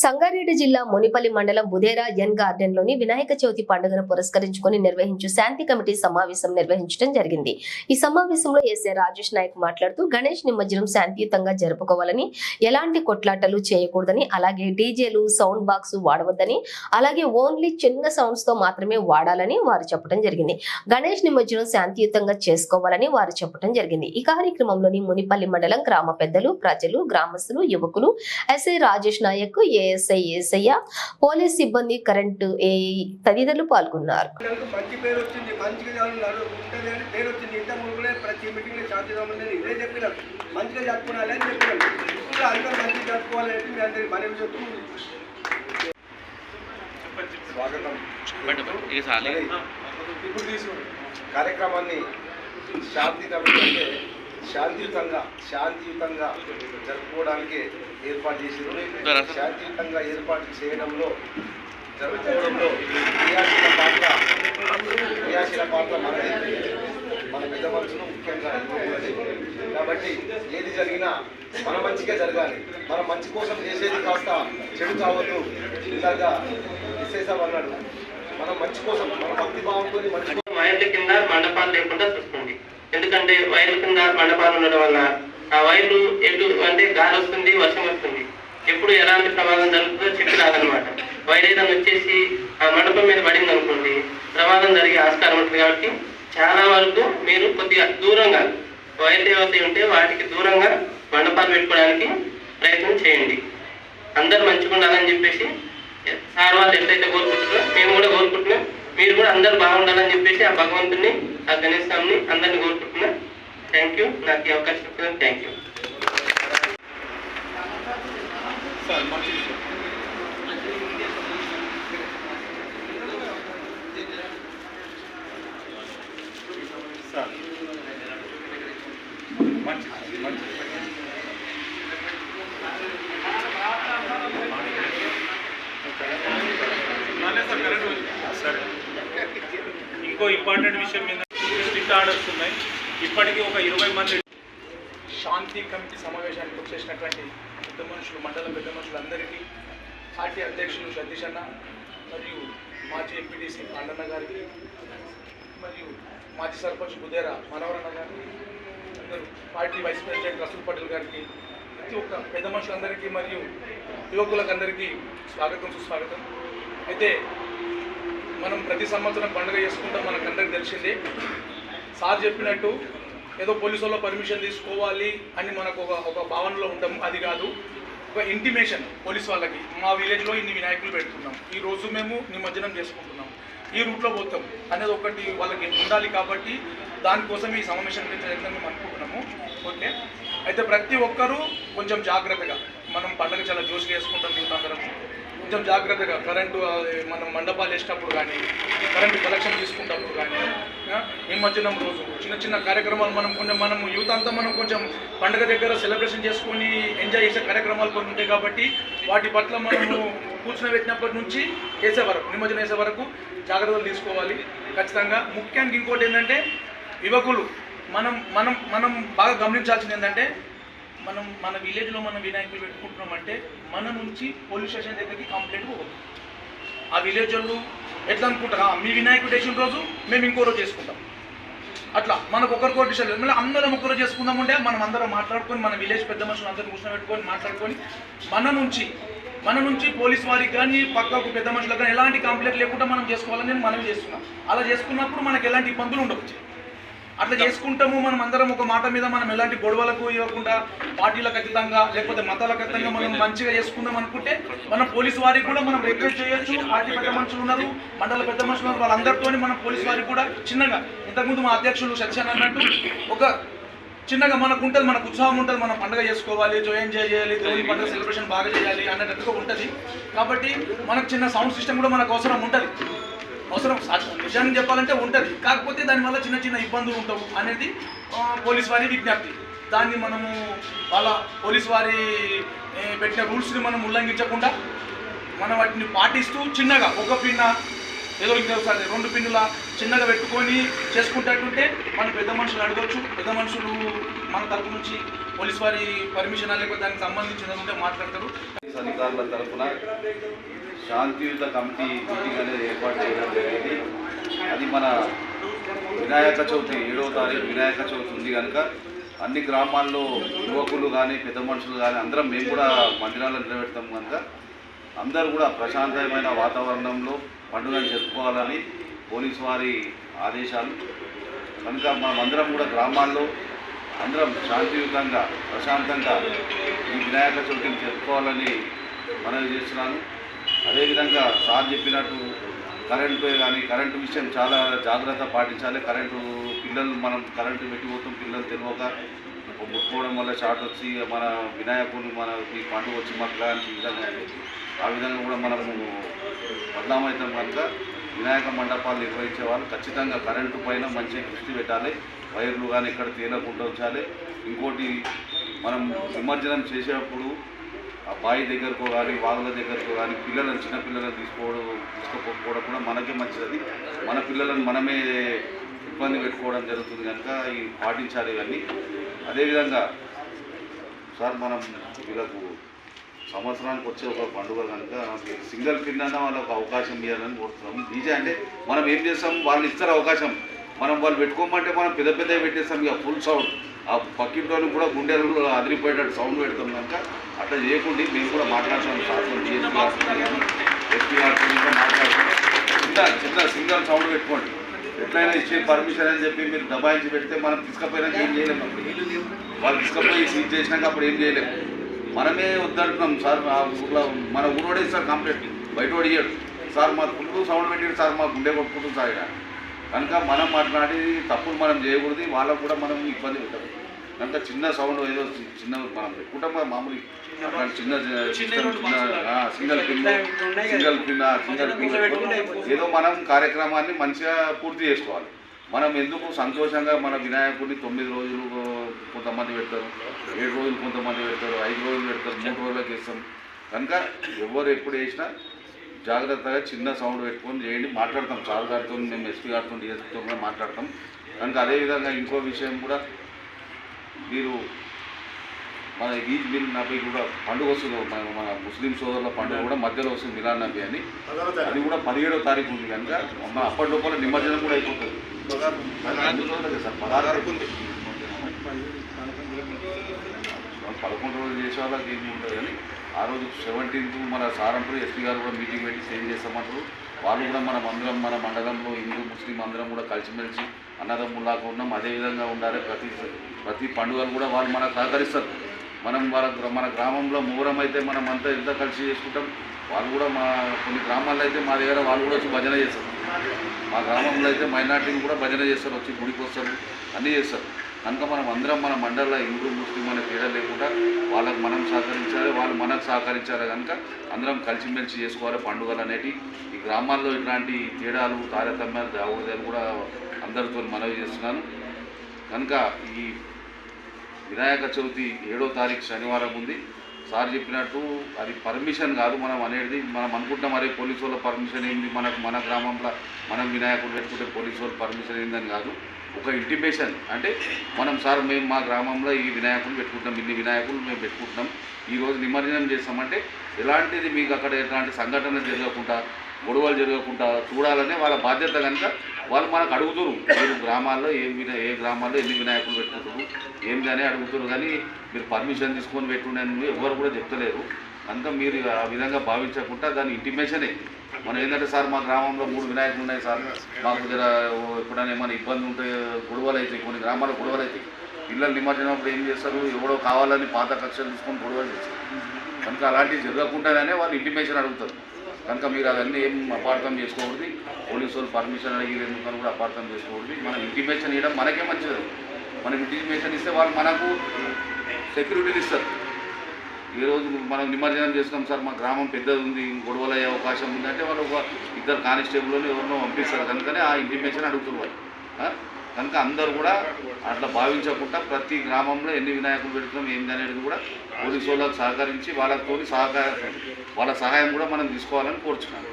సంగారెడ్డి జిల్లా మునిపల్లి మండలం బుధేరా ఎన్ గార్డెన్లోని వినాయక చవితి పండుగను పురస్కరించుకొని నిర్వహించు శాంతి కమిటీ సమావేశం నిర్వహించడం జరిగింది. ఈ సమావేశంలో ఎస్ఏ రాజేష్ నాయక్ మాట్లాడుతూ గణేష్ నిమజ్జనం శాంతియుతంగా జరుపుకోవాలని ఎలాంటి కొట్లాటలు చేయకూడదని అలాగే డీజేలు సౌండ్ బాక్స్ వాడవద్దని అలాగే ఓన్లీ చిన్న సౌండ్స్తో మాత్రమే వాడాలని వారు చెప్పడం జరిగింది. గణేష్ నిమజ్జనం శాంతియుతంగా చేసుకోవాలని వారు చెప్పడం జరిగింది. ఈ కార్యక్రమంలోని మునిపల్లి మండలం గ్రామ పెద్దలు ప్రజలు గ్రామస్తులు యువకులు SA Rajesh Naik ASI Esayya police సిబ్బంది కరెంటు ఏఈ తదితరులు పాల్గొన్నారు. ఇప్పుడు కార్యక్రమాన్ని శాంతి అంటే శాంతియుతంగా శాంతియుతంగా జరుపుకోవడానికి ఏర్పాటు చేసారు శాంతియుతంగా ఏర్పాటు చేయడంలో జరుపుకోవడంలో క్రియాశీల పాత్ర క్రియాశీల పాత్ర మనది. మన పెద్ద మనుషులు ముఖ్యంగా. కాబట్టి ఏది జరిగినా మన మంచిగా జరగాలి. మన మంచి కోసం చేసేది కాస్త చెడు కావద్దు. ఇలాగా విశేషం అన్నాడు మనం మంచి కోసం మన భక్తి భావంతో మంచి కింద మండపాలు లేకుండా చూసుకోండి. ఎందుకంటే వైర్ల కింద మండపాలు ఉండడం వల్ల ఆ వైర్లు ఎటు అంటే గాలి వస్తుంది వర్షం వస్తుంది. ఎప్పుడు ఎలాంటి ప్రమాదం జరుగుతుందో చెప్పి రాదనమాట వైర్ ఏదైనా వచ్చేసి ఆ మండపం మీద పడింది అనుకోండి ప్రమాదం జరిగే ఆస్కారం ఉంటుంది కాబట్టి చాలా వరకు మీరు కొద్దిగా దూరంగా వైర్ దేవత ఉంటే వాటికి దూరంగా మండపాలు పెట్టుకోవడానికి ప్రయత్నం చేయండి. అందరు మంచిగా ఉండాలని చెప్పేసి సార్ వాళ్ళు ఎట్లయితే కోరుకుంటున్నారో మేము కూడా కోరుకుంటున్నాం. మీరు కూడా అందరు బాగుండాలని చెప్పేసి ఆ భగవంతుని ఆ గణేష్ స్వామిని అందరిని కోరుకుంటున్నా. థ్యాంక్ యూ నాకు ఈ అవకాశం థ్యాంక్ యూ ఇంకో ఇంపార్టెంట్ విషయం మీద స్ట్రిక్ట్ ఆర్డర్స్ ఉన్నాయి. ఇప్పటికీ ఒక ఇరవై మంది శాంతి కమిటీ సమావేశానికి వచ్చేసినటువంటి పెద్ద మనుషులు మండల పెద్ద మనుషులందరికీ పార్టీ అధ్యక్షులు సతీష్ అన్న మరియు మాజీ ఎంపీటీసీ పాండన్న గారికి మరియు మాజీ సర్పంచ్ బుదేరా మనవరన్న గారికి అందరూ party vice president Rasool Patel గారికి ప్రతి ఒక్క పెద్ద మనుషులందరికీ మరియు యువకులకు అందరికీ స్వాగతం సుస్వాగతం. అయితే మనం ప్రతి సంవత్సరం పండుగ చేసుకుంటాం మనకు అందరికి తెలిసిందే. సార్ చెప్పినట్టు ఏదో పోలీసు వాళ్ళ పర్మిషన్ తీసుకోవాలి అని మనకు ఒక ఒక భావనలో ఉంటాం. అది కాదు. ఒక ఇంటిమేషన్ పోలీస్ వాళ్ళకి. మా విలేజ్లో ఇన్ని వినాయకులు పెడుతున్నాం. ఈ రోజు మేము నిమజ్జనం చేసుకుంటున్నాం. ఈ రూట్లో పోతాం అనేది ఒకటి వాళ్ళకి ఉండాలి కాబట్టి దానికోసం ఈ సమావేశం పెట్టాలని మేము అనుకుంటున్నాము. ఓకే? అయితే ప్రతి ఒక్కరూ కొంచెం జాగ్రత్తగా. మనం పండుగ చాలా జోష్గా చేసుకుంటాం మేము అందరం. కొంచెం జాగ్రత్తగా కరెంటు మనం మండపాలు వేసినప్పుడు కానీ కరెంటు కలెక్షన్ తీసుకున్నప్పుడు కానీ నిమజ్జనం రోజు చిన్న చిన్న కార్యక్రమాలు మనం కొంచెం మనం యూత్ అంతా మనం కొంచెం పండుగ దగ్గర సెలబ్రేషన్ చేసుకొని ఎంజాయ్ చేసే కార్యక్రమాలు కొన్ని ఉంటాయి కాబట్టి వాటి పట్ల మనము కూర్చుని పెట్టినప్పటి నుంచి వేసే వరకు నిమజ్జనం వేసే వరకు జాగ్రత్తలు తీసుకోవాలి. ఖచ్చితంగా ముఖ్యంగా ఇంకోటి ఏంటంటే యువకులు మనం మనం మనం బాగా గమనించాల్సింది ఏంటంటే మనం మన విలేజ్లో మనం వినాయకులు పెట్టుకుంటున్నామంటే మన నుంచి పోలీస్ స్టేషన్ దగ్గరికి కంప్లైంట్ పోవద్దు. ఆ విలేజ్ వాళ్ళు ఎట్లా అనుకుంటారా? మీ వినాయకుడు వేసిన రోజు మేము ఇంకో రోజు చేసుకుంటాం. అట్లా మనకు ఒకరికో డిసైడ్ మళ్ళీ అందరం ఒకరు చేసుకుందాం ఉంటే మనం అందరం మాట్లాడుకొని మన విలేజ్ పెద్ద మనుషులు కూర్చొని కూర్చోబెట్టుకొని మాట్లాడుకొని మన నుంచి మన నుంచి పోలీస్ వారికి కానీ పక్కకు పెద్ద మనుషులకు కానీ ఎలాంటి కంప్లైంట్ లేకుండా మనం చేసుకోవాలని నేను మనవి చేస్తున్నాం. అలా చేసుకున్నప్పుడు మనకు ఎలాంటి ఇబ్బందులు ఉండవచ్చు అట్లా చేసుకుంటాము మనం అందరం ఒక మాట మీద మనం ఎలాంటి గొడవలకు ఇవ్వకుండా పార్టీలకు అతీతంగా లేకపోతే మతాలకు అతీతంగా మనం మంచిగా చేసుకుందాం అనుకుంటే మన పోలీసు వారికి కూడా మనం రిక్వెస్ట్ చేయొచ్చు. పార్టీ పెద్ద మనుషులు ఉన్నారు మండల పెద్ద మనుషులు ఉన్నారు వాళ్ళందరితో మనం పోలీసు వారికి కూడా చిన్నగా ఇంతకుముందు మా అధ్యక్షులు సత్యాన్ అన్నట్టు ఒక చిన్నగా మనకు ఉంటుంది మనకు ఉత్సాహం ఉంటుంది మనం పండుగ చేసుకోవాలి జాయిన్ ఎంజాయ్ చేయాలి దేవుని పండుగ సెలబ్రేషన్ బాగా చేయాలి అన్నట్టుగా ఉంటుంది. కాబట్టి మనకు చిన్న సౌండ్ సిస్టమ్ కూడా మనకు అవసరం ఉంటుంది. అవసరం. విషయాన్ని చెప్పాలంటే ఉంటుంది. కాకపోతే దానివల్ల చిన్న చిన్న ఇబ్బందులు ఉంటావు అనేది పోలీస్ వారి విజ్ఞప్తి. దాన్ని మనము వాళ్ళ పోలీస్ వారి పెట్టిన రూల్స్ని మనం ఉల్లంఘించకుండా మనం వాటిని పాటిస్తూ చిన్నగా ఒక పిన్న ఏదో ఇంకోసారి రెండు పిన్నుల చిన్నగా పెట్టుకొని చేసుకుంటట్టుంటే మనం పెద్ద మనుషులు అడగొచ్చు. పెద్ద మనుషులు మన తరపు నుంచి పోలీస్ వారి పర్మిషన్ లేకపోతే దానికి సంబంధించిన ఉంటే మాట్లాడతారు. అధికారుల తరఫున శాంతియుత కమిటీ మీటింగ్ అనేది ఏర్పాటు చేయడం జరిగింది. అది మన వినాయక చవితి ఏడవ తారీఖు వినాయక చవితి ఉంది కనుక అన్ని గ్రామాల్లో యువకులు కానీ పెద్ద మనుషులు కానీ అందరం మేము కూడా మందిరాలను నిలబెడతాం కనుక అందరూ కూడా ప్రశాంతమైన వాతావరణంలో పండుగను జరుపుకోవాలని పోలీసు వారి ఆదేశాలు. కనుక మనమందరం కూడా గ్రామాల్లో అందరం శాంతియుతంగా ప్రశాంతంగా ఈ వినాయక చవితిని జరుపుకోవాలని మనవి చేస్తున్నాను. అదేవిధంగా సార్ చెప్పినట్టు కరెంటు కానీ కరెంటు విషయం చాలా జాగ్రత్త పాటించాలి. కరెంటు పిల్లలు మనం కరెంటు పెట్టిపోతాం పిల్లలు తెలియక ముట్టుకోవడం వల్ల షార్ట్ వచ్చి మన వినాయకుడిని మన ఈ పండుగ వచ్చి మట్లాంటి విధంగా ఆ విధంగా కూడా మనము బదనామవుతాం కనుక వినాయక మండపాలు నిర్వహించే వాళ్ళు ఖచ్చితంగా కరెంటు పైన మంచి దృష్టి పెట్టాలి. వైర్లు కానీ ఇక్కడ తేలకుండా ఉంచాలి. ఇంకోటి మనం నిమజ్జనం చేసేటప్పుడు బావి దగ్గరకు కానీ వాగుల దగ్గరకు కానీ పిల్లలను చిన్న పిల్లలను తీసుకోవడం తీసుకోకపోవడం కూడా మనకే మంచిది మన పిల్లలను మనమే ఇబ్బంది పెట్టుకోవడం జరుగుతుంది కనుక ఇవి పాటించాలి ఇవన్నీ. అదేవిధంగా సార్ మనం వీళ్ళకు సంవత్సరానికి వచ్చే ఒక పండుగ కనుక సింగిల్ పిన్న అన్న వాళ్ళకు అవకాశం ఇవ్వాలని కోరుతున్నాం డీజే అంటే మనం ఏం చేస్తాం? వాళ్ళు ఇస్తారు అవకాశం. మనం వాళ్ళు పెట్టుకోమంటే మనం పెద్ద పెద్ద పెట్టేస్తాం ఇక ఫుల్ సౌండ్ ఆ పక్కింటోని కూడా గుండెలు అదిరిపోయేటట్టు సౌండ్ పెడతాం కనుక అట్లా చేయకుండా మేము కూడా మాట్లాడుతున్నాం డిఎస్పీ ఎస్పీ కూడా మాట్లాడుతున్నాం చిన్న చిన్న సింగిల్ సౌండ్ పెట్టుకోండి. ఎట్లయినా ఇచ్చే పర్మిషన్ అని చెప్పి మీరు దబాయించి పెడితే మనం తీసుకపోయినాక ఏం చేయలేము వాళ్ళు తీసుకపోయి సీజ్ చేసినాక అప్పుడు ఏం చేయలేము మనమే వద్దంటున్నాం సార్ ఆ ఊర్లో మన ఊరోడే సార్ కంప్లైంట్. బయట ఇయ్యాడు. సార్ మా ఫుల్ సౌండ్ పెట్టాడు సార్ మా గుండె కొట్టుకుంటుంది సార్. కనుక మనం మాట్లాడి తప్పులు మనం చేయకూడదు వాళ్ళకు కూడా మనం ఇబ్బంది పెట్టదు కనుక చిన్న సౌండ్ ఏదో చిన్న మనం పెట్టుకుంటాం కదా మామూలు అట్లాంటి చిన్న single pin single pin single pin ఏదో మనం కార్యక్రమాన్ని మంచిగా పూర్తి చేసుకోవాలి. మనం ఎందుకు సంతోషంగా మన వినాయకుడిని తొమ్మిది రోజులు కొంతమంది పెడతారు ఏడు రోజులు కొంతమంది పెడతారు ఐదు రోజులు పెడతారు మూడు రోజులకి ఇస్తాం. కనుక ఎవరు ఎప్పుడు వేసినా జాగ్రత్తగా చిన్న సౌండ్ పెట్టుకొని చేయండి. మాట్లాడతాం. సార్ గారితో మేము ఎస్పీ గారితో డిఎస్పీతో కూడా మాట్లాడతాం. కనుక అదేవిధంగా ఇంకో విషయం కూడా మీరు మన ఈద్ మిల్ నబీ కూడా పండుగ వస్తుంది. మన మన ముస్లిం సోదరుల పండుగ కూడా మధ్యలో వస్తుంది మిలాన్ నబీ అని. అది కూడా పదిహేడో తారీఖు ఉంది కనుక మన అప్పటి లోపల నిమజ్జనం కూడా అయిపోతుంది. సార్? పదహారు ఉంది. పదకొండు రోజులు చేసే వాళ్ళకి ఏమి ఉంటుంది కానీ ఆ రోజు సెవెంటీన్త్ మన సారంపూర్ ఎస్పీ గారు కూడా మీటింగ్ పెట్టి సేమ్ చేస్తామంటారు. వాళ్ళు కూడా మన మందిరం మన మండలంలో హిందూ ముస్లిం అందరం కూడా కలిసిమెలిసి అన్నదమ్ములాగా ఉన్నాం. అదేవిధంగా ఉండాలి. ప్రతి ప్రతి పండుగలు కూడా వాళ్ళు మనకు సహకరిస్తారు. మనం వాళ్ళ మన గ్రామంలో మూరం అయితే మనం అంతా ఎంత కలిసి చేసుకుంటాం. వాళ్ళు కూడా మా కొన్ని గ్రామాల్లో అయితే మా దగ్గర వాళ్ళు కూడా వచ్చి భజన చేస్తారు. మా గ్రామంలో అయితే మైనార్టీని కూడా భజన చేస్తారు వచ్చి గుడికి వస్తారు అన్నీ చేస్తారు. కనుక మనం అందరం మన మండలంలో హిందూ ముస్లిం అనే తేడా లేకుండా వాళ్ళకి మనం సహకరించాలి వాళ్ళు మనకు సహకరించాలి కనుక అందరం కలిసిమెలిసి చేసుకోవాలి పండుగలు అనేటి ఈ గ్రామాల్లో ఇట్లాంటి తేడాలు తారతమ్యాలు దావోదాలు కూడా అందరితో మనవి చేస్తున్నాను. కనుక ఈ వినాయక చవితి ఏడో తారీఖు శనివారం ఉంది. సార్ చెప్పినట్టు అది పర్మిషన్ కాదు మనం అనేది మనం అనుకుంటాం మరి పోలీసు వాళ్ళ పర్మిషన్ ఏంది మనకు మన గ్రామంలో మనం వినాయకుడు పెట్టుకుంటే పోలీసు వాళ్ళ పర్మిషన్ ఏందని కాదు. ఒక ఇంటిమేషన్ అంటే మనం సార్ మేము మా గ్రామంలో ఈ వినాయకులు పెట్టుకుంటాం ఇన్ని వినాయకులు మేము పెట్టుకుంటున్నాం ఈ రోజు నిమజ్జనం చేస్తామంటే ఎలాంటిది మీకు అక్కడ ఎలాంటి సంఘటన జరగకుండా గొడవలు జరగకుండా చూడాలనే వాళ్ళ బాధ్యత కనుక వాళ్ళు మనకు అడుగుతురు. మీరు గ్రామాల్లో ఏ వినా ఏ గ్రామాల్లో ఎన్ని వినాయకులు పెట్టుకుంటారు ఏం కానీ అడుగుతారు కానీ మీరు పర్మిషన్ తీసుకొని పెట్టుండని ఎవరు కూడా చెప్తలేరు. కనుక మీరు ఆ విధంగా భావించకుండా దాని ఇంటిమేషనే మనం ఏంటంటే సార్ మా గ్రామంలో మూడు వినాయకులు ఉన్నాయి సార్. మాకు దగ్గర ఎప్పుడైనా ఏమైనా ఇబ్బంది ఉంటే గొడవలు అవుతాయి కొన్ని గ్రామాల్లో గొడవలు అవుతాయి. ఇళ్ళ నిమజ్జనం అప్పుడు ఏం చేస్తారు? ఎవడో కావాలని పాత కక్షలు తీసుకొని గొడవలు చేస్తారు. కనుక అలాంటివి జరగకుండానే వాళ్ళు ఇంటిమేషన్ అడుగుతారు. కనుక మీరు అవన్నీ ఏం అపార్థం చేసుకోకూడదు. పోలీసు వాళ్ళు పర్మిషన్ అడిగి ఎందుకని కూడా అపార్థం చేసుకోకూడదు. మనం ఇంటిమేషన్ ఇవ్వడం మనకే మంచిది. మనం ఇంటిమేషన్ ఇస్తే వాళ్ళు మనకు సెక్యూరిటీని ఇస్తారు. ఈ రోజు మనం నిమజ్జనం చేస్తున్నాం సార్ మా గ్రామం పెద్దది ఉంది గొడవలు అయ్యే అవకాశం ఉంది అంటే వాళ్ళు ఒక ఇద్దరు కానిస్టేబుల్ని ఎవరినో పంపిస్తారు. కనుకనే ఆ ఇంటిమేషన్ అడుగుతున్నారు కనుక అందరూ కూడా అట్లా భావించకుండా ప్రతి గ్రామంలో ఎన్ని వినాయకులు పెడుతున్నాం ఏంది అనేది కూడా పోలీసు వాళ్ళకి సహకరించి వాళ్ళతో సహకార వాళ్ళ సహాయం కూడా మనం తీసుకోవాలని కోరుచున్నాను